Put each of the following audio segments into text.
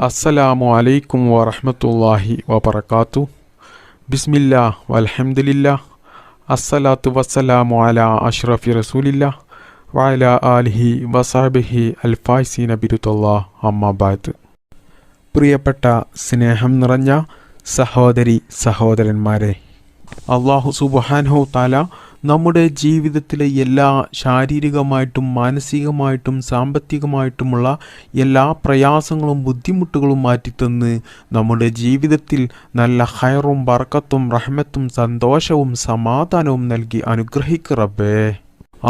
അസ്സലാമു അലൈക്കും വറഹ്മത്തുള്ളാഹി വബറകാതു ബിസ്മില്ല വൽഹംദുലില്ലാ അസ്സലാത്തു വസ്സലാമു അലാ അഷ്റഫി റസൂലില്ല വഅല ആലിഹി വസാബിഹി അൽഫായ്സീന ബിരുത്തുല്ലാ അമ്മാബാദ് പ്രിയപ്പെട്ട സ്നേഹം നിറഞ്ഞ സഹോദരി സഹോദരന്മാരെ അള്ളാഹു സുബാൻഹു താല നമ്മുടെ ജീവിതത്തിലെ എല്ലാ ശാരീരികമായിട്ടും മാനസികമായിട്ടും സാമ്പത്തികമായിട്ടുമുള്ള എല്ലാ പ്രയാസങ്ങളും ബുദ്ധിമുട്ടുകളും മാറ്റിത്തന്ന് നമ്മുടെ ജീവിതത്തിൽ നല്ല ഹയറും ബർക്കത്തും റഹ്മത്തും സന്തോഷവും സമാധാനവും നൽകി അനുഗ്രഹിക്കറബേ റബ്ബേ.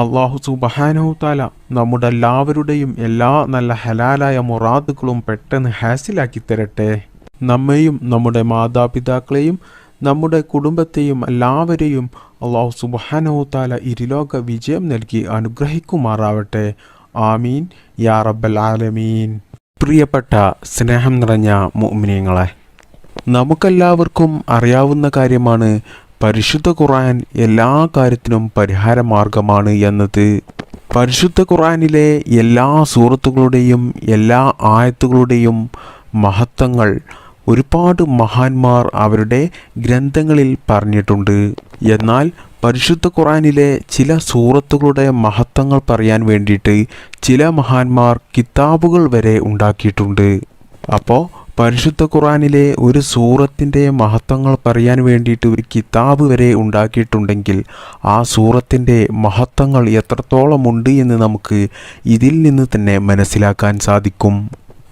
അള്ളാഹു സുബഹാനഹുത്താല നമ്മുടെ എല്ലാവരുടെയും എല്ലാ നല്ല ഹലാലായ മുറാദുകളും പെട്ടെന്ന് ഹാസിലാക്കി തരട്ടെ. നമ്മെയും നമ്മുടെ മാതാപിതാക്കളെയും നമ്മുടെ കുടുംബത്തെയും എല്ലാവരെയും അള്ളാഹു സുബാനോത്താല താല ഇരുലോക വിജയം നൽകി അനുഗ്രഹിക്കുമാറാവട്ടെ. ആമീൻ. യാ റബ്ബൽ ആലമീൻ. പ്രിയപ്പെട്ട സ്നേഹം നിറഞ്ഞ മുഅ്മിനീങ്ങളെ നമുക്കെല്ലാവർക്കും അറിയാവുന്ന കാര്യമാണ് പരിശുദ്ധ ഖുർആൻ എല്ലാ കാര്യത്തിനും പരിഹാര മാർഗമാണ് എന്നത്. പരിശുദ്ധ ഖുർആനിലെ എല്ലാ സൂറത്തുകളുടെയും എല്ലാ ആയത്തുകളുടെയും മഹത്വങ്ങൾ ഒരുപാട് മഹാന്മാർ അവരുടെ ഗ്രന്ഥങ്ങളിൽ പറഞ്ഞിട്ടുണ്ട്. എന്നാൽ പരിശുദ്ധ ഖുറാനിലെ ചില സൂറത്തുകളുടെ മഹത്വങ്ങൾ പറയാൻ വേണ്ടിയിട്ട് ചില മഹാന്മാർ കിതാബുകൾ വരെ ഉണ്ടാക്കിയിട്ടുണ്ട്. അപ്പോൾ പരിശുദ്ധ ഖുറാനിലെ ഒരു സൂറത്തിന്റെ മഹത്വങ്ങൾ പറയാൻ വേണ്ടിയിട്ട് ഒരു കിതാബ് വരെ ഉണ്ടാക്കിയിട്ടുണ്ടെങ്കിൽ ആ സൂറത്തിന്റെ മഹത്വങ്ങൾ എത്രത്തോളം ഉണ്ട് എന്ന് നമുക്ക് ഇതിൽ നിന്ന് തന്നെ മനസ്സിലാക്കാൻ സാധിക്കും.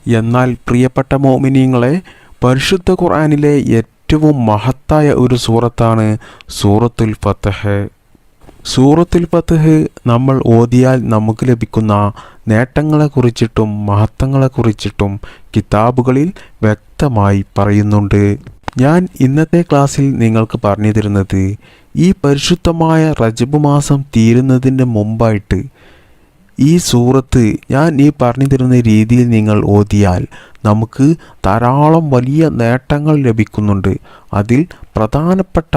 എന്നാൽ പ്രിയപ്പെട്ട മോമിനിയങ്ങളെ പരിശുദ്ധ ഖുർആാനിലെ ഏറ്റവും മഹത്തായ ഒരു സൂറത്താണ് സൂറത്തുൽ ഫത്തഹ് സൂറത്തുൽ ഫത്തഹ് നമ്മൾ ഓതിയാൽ നമുക്ക് ലഭിക്കുന്ന നേട്ടങ്ങളെക്കുറിച്ചിട്ടും മഹത്വങ്ങളെക്കുറിച്ചിട്ടും കിതാബുകളിൽ വ്യക്തമായി പറയുന്നുണ്ട്. ഞാൻ ഇന്നത്തെ ക്ലാസ്സിൽ നിങ്ങൾക്ക് പറഞ്ഞു തരുന്നത് ഈ പരിശുദ്ധമായ റജബ് മാസം തീരുന്നതിന്റെ മുമ്പായിട്ട് ഈ സൂറത്ത് ഞാൻ ഈ പറഞ്ഞു തരുന്ന രീതിയിൽ നിങ്ങൾ ഓതിയാൽ നമുക്ക് ധാരാളം വലിയ നേട്ടങ്ങൾ ലഭിക്കുന്നുണ്ട്. അതിൽ പ്രധാനപ്പെട്ട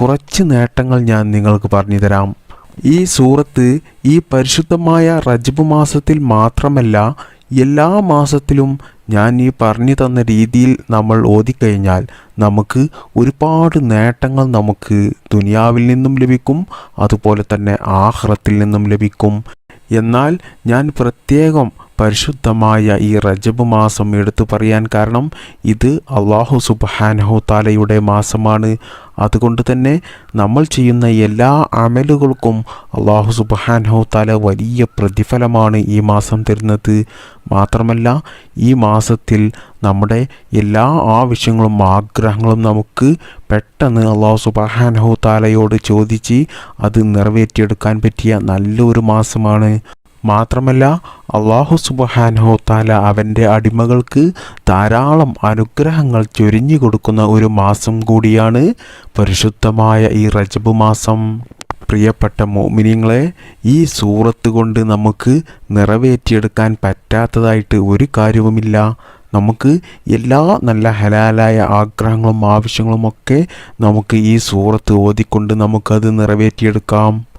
കുറച്ച് നേട്ടങ്ങൾ ഞാൻ നിങ്ങൾക്ക് പറഞ്ഞു തരാം ഈ സൂറത്ത് ഈ പരിശുദ്ധമായ റജബ് മാസത്തിൽ മാത്രമല്ല എല്ലാ മാസത്തിലും ഞാൻ ഈ പറഞ്ഞു തന്ന രീതിയിൽ നമ്മൾ ഓതിക്കഴിഞ്ഞാൽ നമുക്ക് ഒരുപാട് നേട്ടങ്ങൾ നമുക്ക് ദുനിയാവിൽ നിന്നും ലഭിക്കും അതുപോലെ തന്നെ ആഹ്റത്തിൽ നിന്നും ലഭിക്കും. എന്നാൽ ഞാൻ പ്രത്യേകം പരിശുദ്ധമായ ഈ റജബ് മാസം എടുത്തു പറയാൻ കാരണം ഇത് അള്ളാഹു സുബാനഹു താലയുടെ മാസമാണ്. അതുകൊണ്ട് തന്നെ നമ്മൾ ചെയ്യുന്ന എല്ലാ അമലുകൾക്കും അള്ളാഹു സുബാനഹു താല വലിയ പ്രതിഫലമാണ് ഈ മാസം തരുന്നത്. മാത്രമല്ല ഈ മാസത്തിൽ നമ്മുടെ എല്ലാ ആവശ്യങ്ങളും ആഗ്രഹങ്ങളും നമുക്ക് പെട്ടെന്ന് അള്ളാഹു സുബാനഹു താലയോട് ചോദിച്ച് അത് നിറവേറ്റിയെടുക്കാൻ പറ്റിയ നല്ലൊരു മാസമാണ്. മാത്രമല്ല അള്ളാഹു സുബഹാനോ താല അവന്റെ അടിമകൾക്ക് ധാരാളം അനുഗ്രഹങ്ങൾ ചൊരിഞ്ഞു കൊടുക്കുന്ന ഒരു മാസം കൂടിയാണ് പരിശുദ്ധമായ ഈ റജബ് മാസം. പ്രിയപ്പെട്ട മോമിനിയങ്ങളെ ഈ സൂറത്ത് കൊണ്ട് നമുക്ക് നിറവേറ്റിയെടുക്കാൻ പറ്റാത്തതായിട്ട് ഒരു കാര്യവുമില്ല. നമുക്ക് എല്ലാ നല്ല ഹലാലായ ആഗ്രഹങ്ങളും ആവശ്യങ്ങളുമൊക്കെ നമുക്ക് ഈ സൂറത്ത് ഓതിക്കൊണ്ട് നമുക്കത് നിറവേറ്റിയെടുക്കാം.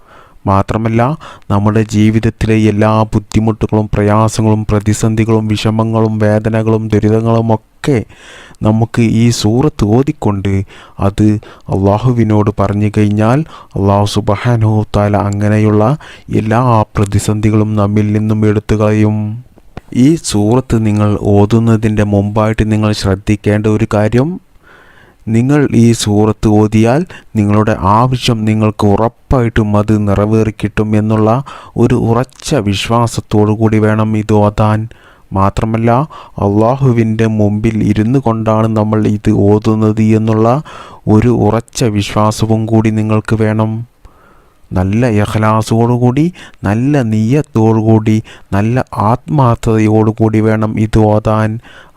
മാത്രമല്ല നമ്മുടെ ജീവിതത്തിലെ എല്ലാ ബുദ്ധിമുട്ടുകളും പ്രയാസങ്ങളും പ്രതിസന്ധികളും വിഷമങ്ങളും വേദനകളും ദുരിതങ്ങളും ഒക്കെ നമുക്ക് ഈ സൂറത്ത് ഓതിക്കൊണ്ട് അത് അള്ളാഹുവിനോട് പറഞ്ഞു കഴിഞ്ഞാൽ അള്ളാഹു താല അങ്ങനെയുള്ള എല്ലാ പ്രതിസന്ധികളും നമ്മിൽ നിന്നും എടുത്തു കളയും. ഈ സൂറത്ത് നിങ്ങൾ ഓതുന്നതിന്റെ മുമ്പായിട്ട് നിങ്ങൾ ശ്രദ്ധിക്കേണ്ട ഒരു കാര്യം നിങ്ങൾ ഈ സൂറത്ത് ഓതിയാൽ നിങ്ങളുടെ ആവശ്യം നിങ്ങൾക്ക് ഉറപ്പായിട്ടും അത് നിറവേറിക്കിട്ടും എന്നുള്ള ഒരു ഉറച്ച വിശ്വാസത്തോടു കൂടി വേണം ഇത് ഓതാൻ. മാത്രമല്ല അള്ളാഹുവിന്റെ മുമ്പിൽ ഇരുന്നു കൊണ്ടാണ് നമ്മൾ ഇത് ഓതുന്നത് എന്നുള്ള ഒരു ഉറച്ച വിശ്വാസവും കൂടി നിങ്ങൾക്ക് വേണം. നല്ല യഹ്ലാസോടുകൂടി നല്ല നീയത്തോടുകൂടി നല്ല ആത്മാർത്ഥതയോടുകൂടി വേണം ഇത് ഓതാൻ.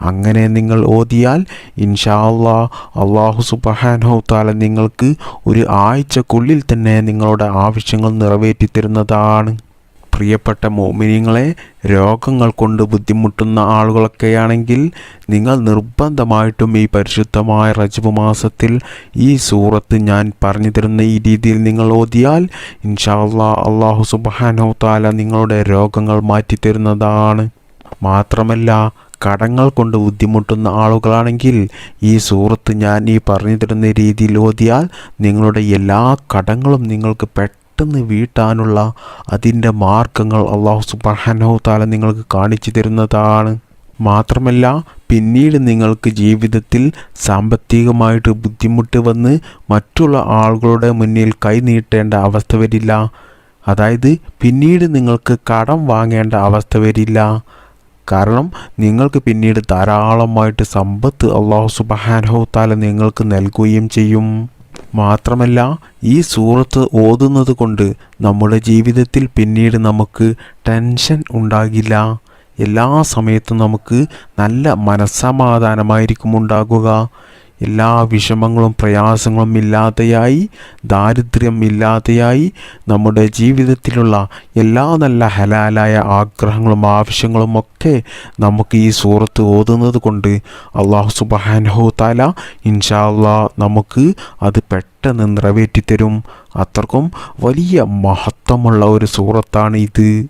അങ്ങനെ നിങ്ങൾ ഓതിയാൽ ഇൻഷാ അള്ളാ അള്ളാഹു സുബഹാനോ താല നിങ്ങൾക്ക് ഒരു ആഴ്ചക്കുള്ളിൽ തന്നെ നിങ്ങളുടെ ആവശ്യങ്ങൾ നിറവേറ്റി തരുന്നതാണ് പ്രിയപ്പെട്ട മോമിനിയങ്ങളെ രോഗങ്ങൾ കൊണ്ട് ബുദ്ധിമുട്ടുന്ന ആളുകളൊക്കെയാണെങ്കിൽ നിങ്ങൾ നിർബന്ധമായിട്ടും ഈ പരിശുദ്ധമായ റജബ് മാസത്തിൽ ഈ സൂറത്ത് ഞാൻ പറഞ്ഞു തരുന്ന ഈ രീതിയിൽ നിങ്ങൾ ഓതിയാൽ ഇൻഷാല്ലാ അള്ളാഹു സുബാനോ താല നിങ്ങളുടെ രോഗങ്ങൾ മാറ്റിത്തരുന്നതാണ് മാത്രമല്ല കടങ്ങൾ കൊണ്ട് ബുദ്ധിമുട്ടുന്ന ആളുകളാണെങ്കിൽ ഈ സൂറത്ത് ഞാൻ ഈ പറഞ്ഞു തരുന്ന രീതിയിൽ ഓതിയാൽ നിങ്ങളുടെ എല്ലാ കടങ്ങളും നിങ്ങൾക്ക് പെട്ടെന്ന് വീട്ടാനുള്ള അതിന്റെ മാർഗങ്ങൾ അള്ളാഹു സുബാനോ താല നിങ്ങൾക്ക് കാണിച്ചു തരുന്നതാണ്. മാത്രമല്ല പിന്നീട് നിങ്ങൾക്ക് ജീവിതത്തിൽ സാമ്പത്തികമായിട്ട് ബുദ്ധിമുട്ട് വന്ന് മറ്റുള്ള ആളുകളുടെ മുന്നിൽ കൈനീട്ടേണ്ട അവസ്ഥ വരില്ല. അതായത് പിന്നീട് നിങ്ങൾക്ക് കടം വാങ്ങേണ്ട അവസ്ഥ വരില്ല. കാരണം നിങ്ങൾക്ക് പിന്നീട് ധാരാളമായിട്ട് സമ്പത്ത് അള്ളാഹു സുബഹാനഹു താല നിങ്ങൾക്ക് നൽകുകയും ചെയ്യും. മാത്രമല്ല ഈ സൂറത്ത് ഓതുന്നത് കൊണ്ട് നമ്മുടെ ജീവിതത്തിൽ പിന്നീട് നമുക്ക് ടെൻഷൻ ഉണ്ടാകില്ല. എല്ലാ സമയത്തും നമുക്ക് നല്ല മനസ്സമാധാനമായിരിക്കും ഉണ്ടാകുക. എല്ലാ വിഷമങ്ങളും പ്രയാസങ്ങളും ഇല്ലാതെയായി ദാരിദ്ര്യം ഇല്ലാതെയായി നമ്മുടെ ജീവിതത്തിലുള്ള എല്ലാ നല്ല ഹലാലായ ആഗ്രഹങ്ങളും ആവശ്യങ്ങളും ഒക്കെ നമുക്ക് ഈ സൂറത്ത് ഓതുന്നത് കൊണ്ട് അള്ളാഹു സുബാനഹു താല ഇൻഷാ അള്ളാ നമുക്ക് അത് പെട്ടെന്ന് നിറവേറ്റിത്തരും അത്രക്കും വലിയ മഹത്വമുള്ള ഒരു സൂറത്താണ് ഇത്.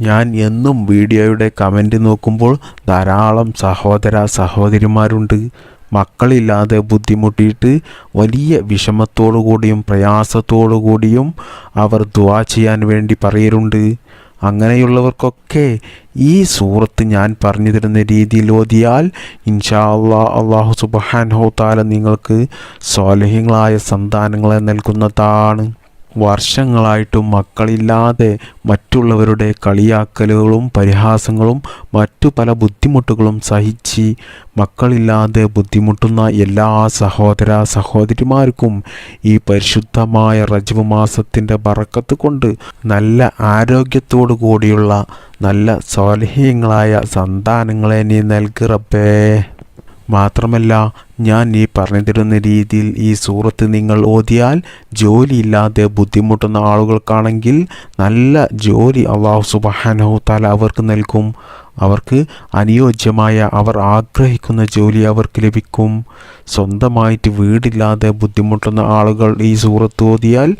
ഞാൻ എന്നും വീഡിയോയുടെ കമന്റ് നോക്കുമ്പോൾ ധാരാളം സഹോദര സഹോദരിമാരുണ്ട്. മക്കളില്ലാതെ ബുദ്ധിമുട്ടിയിട്ട് വലിയ വിഷമത്തോടു കൂടിയും പ്രയാസത്തോടു കൂടിയും അവർ ദുവാ ചെയ്യാൻ വേണ്ടി പറയലുണ്ട്. അങ്ങനെയുള്ളവർക്കൊക്കെ ഈ സൂറത്ത് ഞാൻ പറഞ്ഞു തരുന്ന രീതിയിൽ ഓതിയാൽ ഇൻഷാ അള്ളാ അള്ളാഹു സുബാൻ ഹോത്താല നിങ്ങൾക്ക് സ്വാലഹ്യങ്ങളായ സന്താനങ്ങളെ നൽകുന്നതാണ്. വർഷങ്ങളായിട്ടും മക്കളില്ലാതെ മറ്റുള്ളവരുടെ കളിയാക്കലുകളും പരിഹാസങ്ങളും മറ്റു പല ബുദ്ധിമുട്ടുകളും സഹിച്ച് മക്കളില്ലാതെ ബുദ്ധിമുട്ടുന്ന എല്ലാ സഹോദര സഹോദരിമാർക്കും ഈ പരിശുദ്ധമായ റജബ് മാസത്തിന്റെ പറക്കത്ത് കൊണ്ട് നല്ല ആരോഗ്യത്തോടു കൂടിയുള്ള നല്ല സ്വാലഹ്യങ്ങളായ സന്താനങ്ങളെ നീ നൽകി റബ്ബേ. മാത്രമല്ല ഞാൻ ഈ പറഞ്ഞു തരുന്ന രീതിയിൽ ഈ സൂറത്ത് നിങ്ങൾ ഓതിയാൽ ജോലിയില്ലാതെ ബുദ്ധിമുട്ടുന്ന ആളുകൾക്കാണെങ്കിൽ നല്ല ജോലി അള്ളാഹു സുബാനഹു താല അവർക്ക് നൽകും. അവർക്ക് അനുയോജ്യമായ അവർ ആഗ്രഹിക്കുന്ന ജോലി അവർക്ക് ലഭിക്കും. സ്വന്തമായിട്ട് വീടില്ലാതെ ബുദ്ധിമുട്ടുന്ന ആളുകൾ ഈ സൂറത്ത് ഓതിയാൽ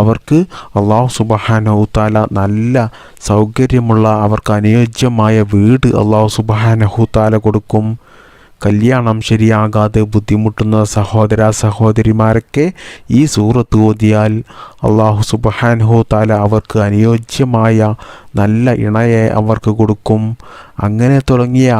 അവർക്ക് അള്ളാഹു സുബഹാനോ താല നല്ല സൗകര്യമുള്ള അവർക്ക് അനുയോജ്യമായ വീട് അള്ളാഹു സുബഹാനഹു താല കൊടുക്കും. കല്യാണം ശരിയാകാതെ ബുദ്ധിമുട്ടുന്ന സഹോദര സഹോദരിമാരൊക്കെ ഈ സൂറത്ത് ഓതിയാൽ അള്ളാഹു സുബഹാൻഹോ താല അവർക്ക് അനുയോജ്യമായ നല്ല ഇണയെ അവർക്ക് കൊടുക്കും. അങ്ങനെ തുടങ്ങിയ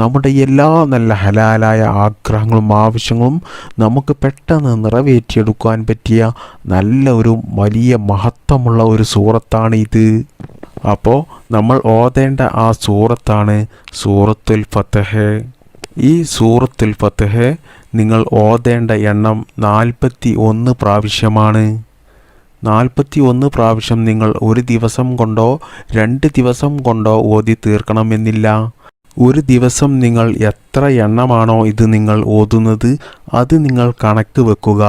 നമ്മുടെ എല്ലാ നല്ല ഹലാലായ ആഗ്രഹങ്ങളും ആവശ്യങ്ങളും നമുക്ക് പെട്ടെന്ന് നിറവേറ്റിയെടുക്കാൻ പറ്റിയ നല്ല ഒരു വലിയ മഹത്വമുള്ള ഒരു സൂറത്താണ് ഇത്. അപ്പോൾ നമ്മൾ ഓതേണ്ട ആ സൂറത്താണ് സൂറത്തുൽ ഫത്തഹ് ഈ സൂറത്തുൽ ഫത്തഹ് നിങ്ങൾ ഓതേണ്ട എണ്ണം നാൽപ്പത്തി ഒന്ന് പ്രാവശ്യമാണ്. നാൽപ്പത്തി ഒന്ന് പ്രാവശ്യം നിങ്ങൾ ഒരു ദിവസം കൊണ്ടോ രണ്ട് ദിവസം കൊണ്ടോ ഓതി തീർക്കണമെന്നില്ല. ഒരു ദിവസം നിങ്ങൾ എത്ര എണ്ണമാണോ ഇത് നിങ്ങൾ ഓതുന്നത് അത് നിങ്ങൾ കണക്ക് വെക്കുക.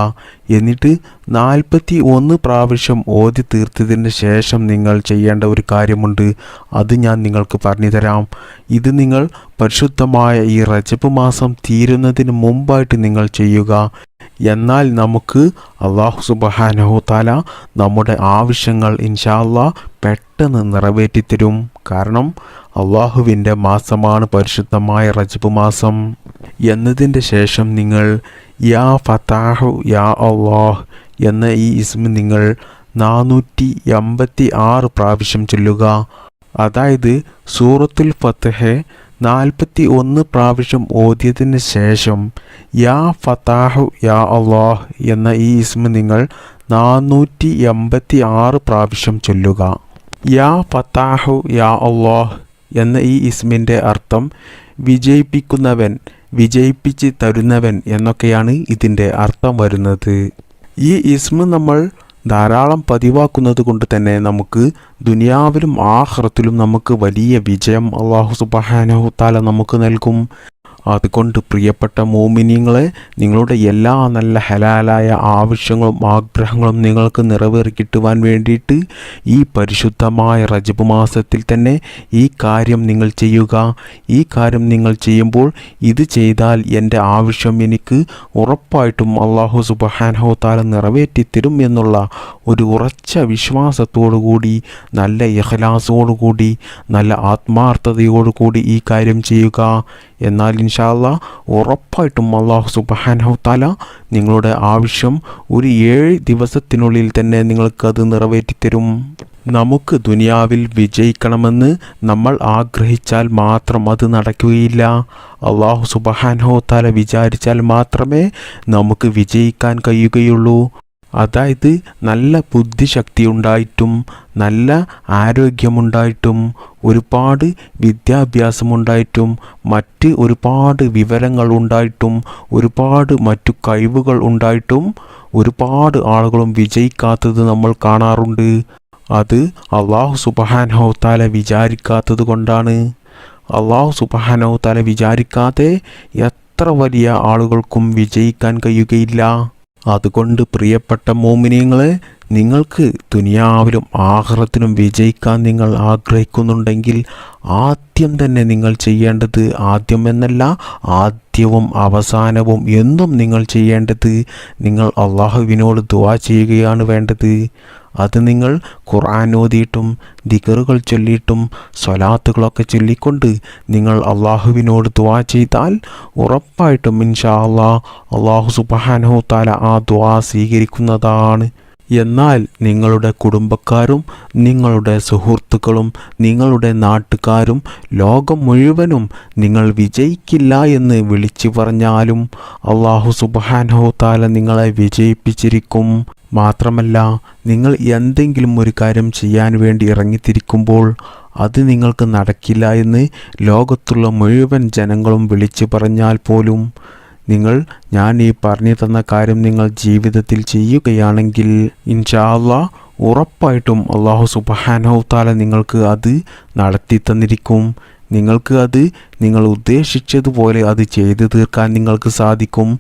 എന്നിട്ട് നാൽപ്പത്തി ഒന്ന് പ്രാവശ്യം ഓതി തീർത്തതിന് ശേഷം നിങ്ങൾ ചെയ്യേണ്ട ഒരു കാര്യമുണ്ട്. അത് ഞാൻ നിങ്ങൾക്ക് പറഞ്ഞു തരാം ഇത് നിങ്ങൾ പരിശുദ്ധമായ ഈ റജബ് മാസം തീരുന്നതിന് മുമ്പായിട്ട് നിങ്ങൾ ചെയ്യുക. എന്നാൽ നമുക്ക് അള്ളാഹു സുബഹാനഹു താല നമ്മുടെ ആവശ്യങ്ങൾ ഇൻഷാല്ല പെട്ടെന്ന് നിറവേറ്റിത്തരും. കാരണം അള്ളാഹുവിന്റെ മാസമാണ് പരിശുദ്ധമായ റജബ് മാസം. എന്നതിന്റെ ശേഷം നിങ്ങൾ യാ ഫത്താഹു യാ അള്ളാഹ് എന്ന ഈ ഇസ്മ നിങ്ങൾ നാനൂറ്റി എൺപത്തി ആറ് പ്രാവശ്യം ചൊല്ലുക. അതായത് സൂറത്തുൽ ഫത്തഹെ നാൽപ്പത്തി ഒന്ന് പ്രാവശ്യം ഓതിയതിന് ശേഷം യാ ഫത്താഹു യാ അള്ളാഹ് എന്ന ഈ ഇസ്മ നിങ്ങൾ നാനൂറ്റി എൺപത്തി ആറ് പ്രാവശ്യം ചൊല്ലുക. യാ ഫത്താഹു യാ അള്ളാഹ് എന്ന ഈ ഇസ്മിന്റെ അർത്ഥം വിജയിപ്പിക്കുന്നവൻ വിജയിപ്പിച്ച് തരുന്നവൻ എന്നൊക്കെയാണ് ഇതിന്റെ അർത്ഥം വരുന്നത്. ഈ ഇസ്മ നമ്മൾ ധാരാളം പതിവാക്കുന്നത് കൊണ്ട് തന്നെ നമുക്ക് ദുനിയാവിലും ആഹ്റത്തിലും നമുക്ക് വലിയ വിജയം അള്ളാഹു സുബാനഹുത്താല നമുക്ക് നൽകും. അതുകൊണ്ട് പ്രിയപ്പെട്ട മോമിനിയങ്ങളെ നിങ്ങളുടെ എല്ലാ നല്ല ഹലാലായ ആവശ്യങ്ങളും ആഗ്രഹങ്ങളും നിങ്ങൾക്ക് നിറവേറി കിട്ടുവാൻ വേണ്ടിയിട്ട് ഈ പരിശുദ്ധമായ റജബ് മാസത്തിൽ തന്നെ ഈ കാര്യം നിങ്ങൾ ചെയ്യുക. ഈ കാര്യം നിങ്ങൾ ചെയ്യുമ്പോൾ ഇത് ചെയ്താൽ എന്റെ ആവശ്യം എനിക്ക് ഉറപ്പായിട്ടും അള്ളാഹു സുബഹാനഹോ താല നിറവേറ്റിത്തരും എന്നുള്ള ഒരു ഉറച്ച വിശ്വാസത്തോടു കൂടി നല്ല ഇഖലാസോടു കൂടി നല്ല ആത്മാർത്ഥതയോടുകൂടി ഈ കാര്യം ചെയ്യുക. എന്നാൽ ഇൻഷാല്ല ഉറപ്പായിട്ടും അള്ളാഹു സുബാനഹു താല നിങ്ങളുടെ ആവശ്യം ഒരു ഏഴ് ദിവസത്തിനുള്ളിൽ തന്നെ നിങ്ങൾക്കത് നിറവേറ്റിത്തരും. നമുക്ക് ദുനിയാവിൽ വിജയിക്കണമെന്ന് നമ്മൾ ആഗ്രഹിച്ചാൽ മാത്രം അത് നടക്കുകയില്ല. അള്ളാഹു സുബഹാനഹു തല വിചാരിച്ചാൽ മാത്രമേ നമുക്ക് വിജയിക്കാൻ കഴിയുകയുള്ളൂ. അതായത് നല്ല ബുദ്ധിശക്തി ഉണ്ടായിട്ടും നല്ല ആരോഗ്യമുണ്ടായിട്ടും ഒരുപാട് വിദ്യാഭ്യാസമുണ്ടായിട്ടും മറ്റ് ഒരുപാട് വിവരങ്ങൾ ഉണ്ടായിട്ടും ഒരുപാട് മറ്റു കഴിവുകൾ ഉണ്ടായിട്ടും ഒരുപാട് ആളുകളും വിജയിക്കാത്തത് നമ്മൾ കാണാറുണ്ട്. അത് അള്ളാഹു സുബഹാനഹോത്താല വിചാരിക്കാത്തത് കൊണ്ടാണ്. അള്ളാഹു സുബഹാനഹോത്താല വിചാരിക്കാതെ എത്ര വലിയ ആളുകൾക്കും വിജയിക്കാൻ കഴിയുകയില്ല. അതുകൊണ്ട് പ്രിയപ്പെട്ട മോമിനിയങ്ങളെ നിങ്ങൾക്ക് ദുനിയാവിലും ആഹ്റത്തിനും വിജയിക്കാൻ നിങ്ങൾ ആഗ്രഹിക്കുന്നുണ്ടെങ്കിൽ ആദ്യം തന്നെ നിങ്ങൾ ചെയ്യേണ്ടത് ആദ്യം എന്നല്ല ആദ്യവും അവസാനവും എന്നും നിങ്ങൾ ചെയ്യേണ്ടത് നിങ്ങൾ അള്ളാഹുവിനോട് ദുവാ ചെയ്യുകയാണ് വേണ്ടത്. അത് നിങ്ങൾ ഖുർആൻ ഓതിയിട്ടും ദിഗറുകൾ ചൊല്ലിയിട്ടും സ്വലാത്തുകളൊക്കെ ചൊല്ലിക്കൊണ്ട് നിങ്ങൾ അള്ളാഹുവിനോട് ദുവാ ചെയ്താൽ ഉറപ്പായിട്ടും ഇൻഷാ അള്ളാഹ് അള്ളാഹു സുബാനോ താല ആ ദുവാ സ്വീകരിക്കുന്നതാണ്. എന്നാൽ നിങ്ങളുടെ കുടുംബക്കാരും നിങ്ങളുടെ സുഹൃത്തുക്കളും നിങ്ങളുടെ നാട്ടുകാരും ലോകം മുഴുവനും നിങ്ങൾ വിജയിക്കില്ല എന്ന് വിളിച്ചു പറഞ്ഞാലും അള്ളാഹു സുബാനഹു താല നിങ്ങളെ വിജയിപ്പിച്ചിരിക്കും. മാത്രമല്ല നിങ്ങൾ എന്തെങ്കിലും ഒരു കാര്യം ചെയ്യാൻ വേണ്ടി ഇറങ്ങിത്തിരിക്കുമ്പോൾ അത് നിങ്ങൾക്ക് നടക്കില്ല എന്ന് ലോകത്തുള്ള മുഴുവൻ ജനങ്ങളും വിളിച്ചു പറഞ്ഞാൽ പോലും നിങ്ങൾ ഞാൻ ഈ പറഞ്ഞു തന്ന കാര്യം നിങ്ങൾ ജീവിതത്തിൽ ചെയ്യുകയാണെങ്കിൽ ഇൻഷാല്ല ഉറപ്പായിട്ടും അള്ളാഹു സുബഹാനഹു താല നിങ്ങൾക്ക് അത് നടത്തി തന്നിരിക്കും. നിങ്ങൾക്ക് അത് നിങ്ങൾ ഉദ്ദേശിച്ചതുപോലെ അത് ചെയ്തു തീർക്കാൻ നിങ്ങൾക്ക് സാധിക്കും.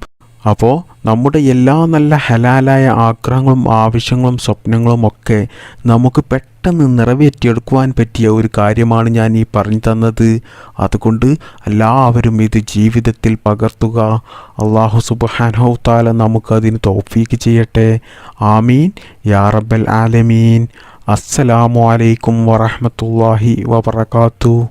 അപ്പോൾ നമ്മുടെ എല്ലാ നല്ല ഹലാലായ ആഗ്രഹങ്ങളും ആവശ്യങ്ങളും സ്വപ്നങ്ങളും ഒക്കെ നമുക്ക് പെട്ടെന്ന് നിറവേറ്റിയെടുക്കുവാൻ പറ്റിയ ഒരു കാര്യമാണ് ഞാൻ ഈ പറഞ്ഞു തന്നത്. അതുകൊണ്ട് എല്ലാവരും ഇത് ജീവിതത്തിൽ പകർത്തുക. അള്ളാഹു സുബാനഹു താല നമുക്കതിന് തോഫീക്ക് ചെയ്യട്ടെ. ആമീൻ. യാ റബ്ബൽ ആലമീൻ. അസ്സലാമു അലൈക്കും വറഹമത്തല്ലാഹി വബർക്കാത്തു